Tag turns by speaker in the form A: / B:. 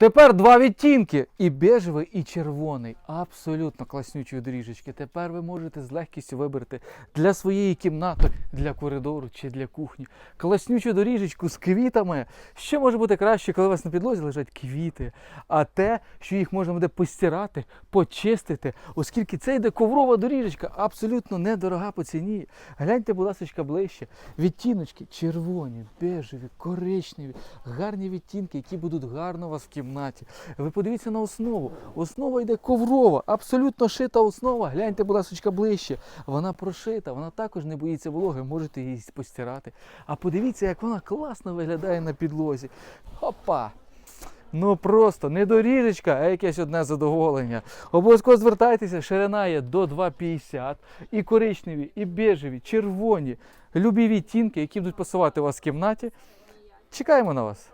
A: Тепер два відтінки: і бежевий, і червоний. Абсолютно класнючі доріжечки. Тепер ви можете з легкістю вибрати для своєї кімнати, для коридору чи для кухні. Класнючу доріжечку з квітами. Що може бути краще, коли у вас на підлозі лежать квіти, а те, що їх можна буде постирати, почистити, оскільки це йде коврова доріжечка, абсолютно недорога по ціні. Гляньте, будь ласка, ближче. Відтіночки червоні, бежеві, коричневі, гарні відтінки, які будуть гарно у вас в кімнаті. Ви подивіться на основу. Основа йде коврова, абсолютно шита основа. Гляньте, будь ласка, ближче. Вона прошита, вона також не боїться вологи, можете її постирати. А подивіться, як вона класно виглядає на підлозі. Опа! Ну просто не доріжечка, а якесь одне задоволення. Обов'язково звертайтеся, ширина є до 2,50. І коричневі, і бежеві, червоні. Любі відтінки, які будуть пасувати у вас в кімнаті. Чекаємо на вас.